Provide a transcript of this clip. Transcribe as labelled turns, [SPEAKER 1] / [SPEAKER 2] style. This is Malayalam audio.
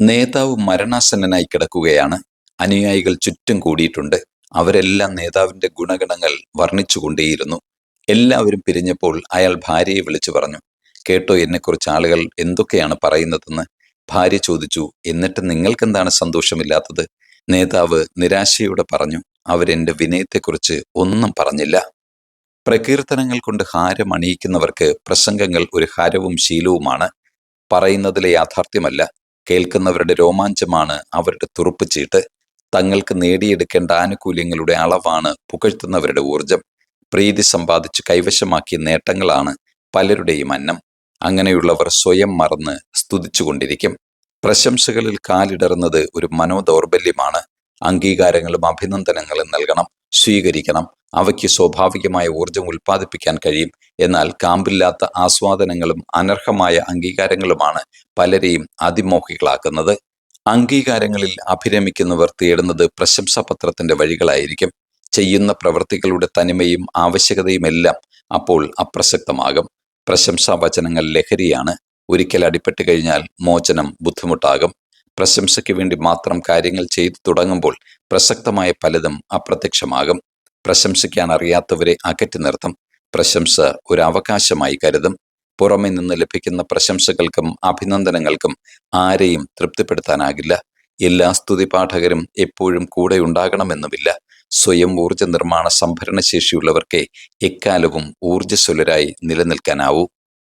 [SPEAKER 1] നേതാവ് മരണാസന്നനായി കിടക്കുകയാണ്. അനുയായികൾ ചുറ്റും കൂടിയിട്ടുണ്ട്. അവരെല്ലാം നേതാവിന്റെ ഗുണഗണങ്ങൾ വർണിച്ചുകൊണ്ടേയിരുന്നു എല്ലാവരും പിരിഞ്ഞപ്പോൾ അയാൾ ഭാര്യയെ വിളിച്ചു പറഞ്ഞു കേട്ടോ എന്നെക്കുറിച്ച് ആളുകൾ എന്തൊക്കെയാണ് പറയുന്നതെന്ന്? ഭാര്യ ചോദിച്ചു എന്നിട്ട് നിങ്ങൾക്കെന്താണ് സന്തോഷമില്ലാത്തത്? നേതാവ് നിരാശയോടെ പറഞ്ഞു അവരെന്റെ വിനയത്തെക്കുറിച്ച് ഒന്നും പറഞ്ഞില്ല. പ്രകീർത്തനങ്ങൾ കൊണ്ട് ഹാരം അണിയിക്കുന്നവർക്ക് പ്രസംഗങ്ങൾ ഒരു ഹാരവും ശീലവുമാണ്. പറയുന്നതിലെ യാഥാർത്ഥ്യമല്ല. കേൾക്കുന്നവരുടെ രോമാഞ്ചമാണ് അവരുടെ തുറുപ്പ് ചീട്ട്. തങ്ങൾക്ക് നേടിയെടുക്കേണ്ട ആനുകൂല്യങ്ങളുടെ അളവാണ് പുകഴ്ത്തുന്നവരുടെ ഊർജം പ്രീതി സമ്പാദിച്ച് കൈവശമാക്കിയ നേട്ടങ്ങളാണ് പലരുടെയും അന്നം. അങ്ങനെയുള്ളവർ സ്വയം മറന്ന് സ്തുതിച്ചുകൊണ്ടിരിക്കും. പ്രശംസകളിൽ കാലിടറുന്നത് ഒരു മനോദൗർബല്യമാണ്. അംഗീകാരങ്ങളും അഭിനന്ദനങ്ങളും നൽകണം. സ്വീകരിക്കണം. അവയ്ക്ക് സ്വാഭാവികമായ ഊർജം ഉൽപ്പാദിപ്പിക്കാൻ കഴിയും. എന്നാൽ കാമ്പില്ലാത്ത ആസ്വാദനങ്ങളും അനർഹമായ അംഗീകാരങ്ങളുമാണ് പലരെയും അതിമോഹികളാക്കുന്നത്. അംഗീകാരങ്ങളിൽ അഭിരമിക്കുന്നവർ തേടുന്നത് പ്രശംസാപത്രത്തിന്റെ വഴികളായിരിക്കും. ചെയ്യുന്ന പ്രവൃത്തികളുടെ തനിമയും ആവശ്യകതയുമെല്ലാം അപ്പോൾ അപ്രസക്തമാകും. പ്രശംസാവചനങ്ങൾ ലഹരിയാണ്. ഒരിക്കൽ അടിപ്പെട്ട് കഴിഞ്ഞാൽ മോചനം ബുദ്ധിമുട്ടാകും. പ്രശംസയ്ക്ക് വേണ്ടി മാത്രം കാര്യങ്ങൾ ചെയ്തു തുടങ്ങുമ്പോൾ പ്രസക്തമായ പലതും അപ്രത്യക്ഷമാകും. പ്രശംസിക്കാൻ അറിയാത്തവരെ അകറ്റി നിർത്തും. പ്രശംസ ഒരു കരുതും. പുറമെ നിന്ന് ലഭിക്കുന്ന പ്രശംസകൾക്കും അഭിനന്ദനങ്ങൾക്കും ആരെയും തൃപ്തിപ്പെടുത്താനാകില്ല. എല്ലാ സ്തുതി പാഠകരും എപ്പോഴും കൂടെ ഉണ്ടാകണമെന്നുമില്ല. സ്വയം ഊർജ നിർമ്മാണ സംഭരണശേഷിയുള്ളവർക്കേ എക്കാലവും ഊർജസ്വലരായി നിലനിൽക്കാനാവൂ.